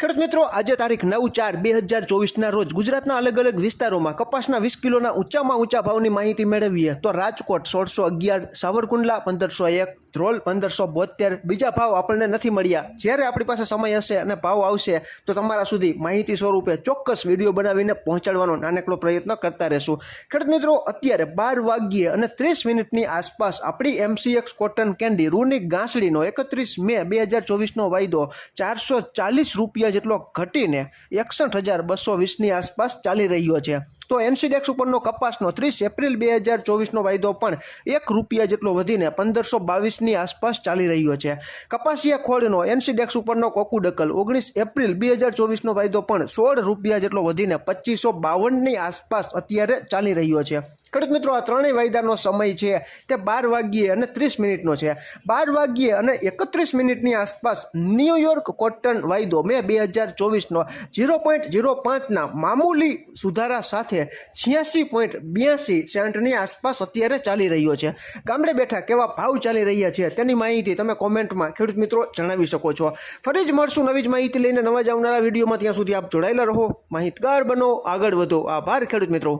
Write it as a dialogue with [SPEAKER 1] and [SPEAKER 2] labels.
[SPEAKER 1] ખેડૂત મિત્રો, આજે તારીખ નવ ચાર બે હજાર ચોવીસના રોજ ગુજરાતના અલગ અલગ વિસ્તારોમાં કપાસના વીસ કિલોના ઊંચામાં ઊંચા ભાવની માહિતી મેળવીએ તો રાજકોટ સોળસો અગિયાર, સાવરકુંડલા પંદરસો એક ધ્રોલ પંદરસો બોતેર બીજા ભાવ આપણને નથી મળ્યા. જ્યારે આપણી પાસે સમય હશે અને ભાવ આવશે, તો તમારા સુધી માહિતી સ્વરૂપે ચોક્કસ વીડિયો બનાવીને પહોંચાડવાનો નાનકડો પ્રયત્ન કરતા રહેશું. ખેડૂત મિત્રો, અત્યારે બાર વાગ્યે અને ત્રીસ મિનિટની આસપાસ આપણી એમસીએક્સ કોટન કેન્ડી રૂની ગાંસડીનો એકત્રીસ મે બે હજાર ચોવીસનો વાયદો ચારસો ચાલીસ રૂપિયા જેટલો ઘટીને એકસઠ હજાર બસો વીસની આસપાસ ચાલી રહ્યો છે. તો એનસીડેક્સ ઉપરનો કપાસનો ત્રીસ એપ્રિલ બે હજાર ચોવીસનો વાયદો પણ એક રૂપિયા જેટલો વધીને પંદરસો બાવીસની આસપાસ ચાલી રહ્યો છે. કપાસિયા ખોળનો એનસીડેક્સ ઉપરનો કોકુડકલ ઓગણીસ એપ્રિલ બે હજાર ચોવીસનો વાયદો પણ સોળ રૂપિયા જેટલો વધીને પચીસો બાવનની આસપાસ અત્યારે ચાલી રહ્યો છે. ખેડૂત મિત્રો, આ ત્રણેય વાયદાનો સમય છે તે બાર વાગ્યે અને ત્રીસ મિનિટનો છે. બાર વાગ્યે અને એકત્રીસ મિનિટની આસપાસ ન્યૂયોર્ક કોટન વાયદો મે બે હજાર ચોવીસનો ઝીરો પોઈન્ટ ઝીરો પાંચના મામૂલી સુધારા સાથે છ્યાસી પોઈન્ટ બ્યાસી સેન્ટની આસપાસ અત્યારે ચાલી રહ્યો છે. ગામડે બેઠા કેવા ભાવ ચાલી રહ્યા છે તેની માહિતી તમે કોમેન્ટમાં ખેડૂત મિત્રો જણાવી શકો છો. ફરી જ મળશું નવી જ માહિતી લઈને નવા જ આવનારા વિડીયોમાં. ત્યાં સુધી આપ જોડાયેલા રહો. માહિતગાર બનો. આગળ વધો. આભાર ખેડૂત મિત્રો.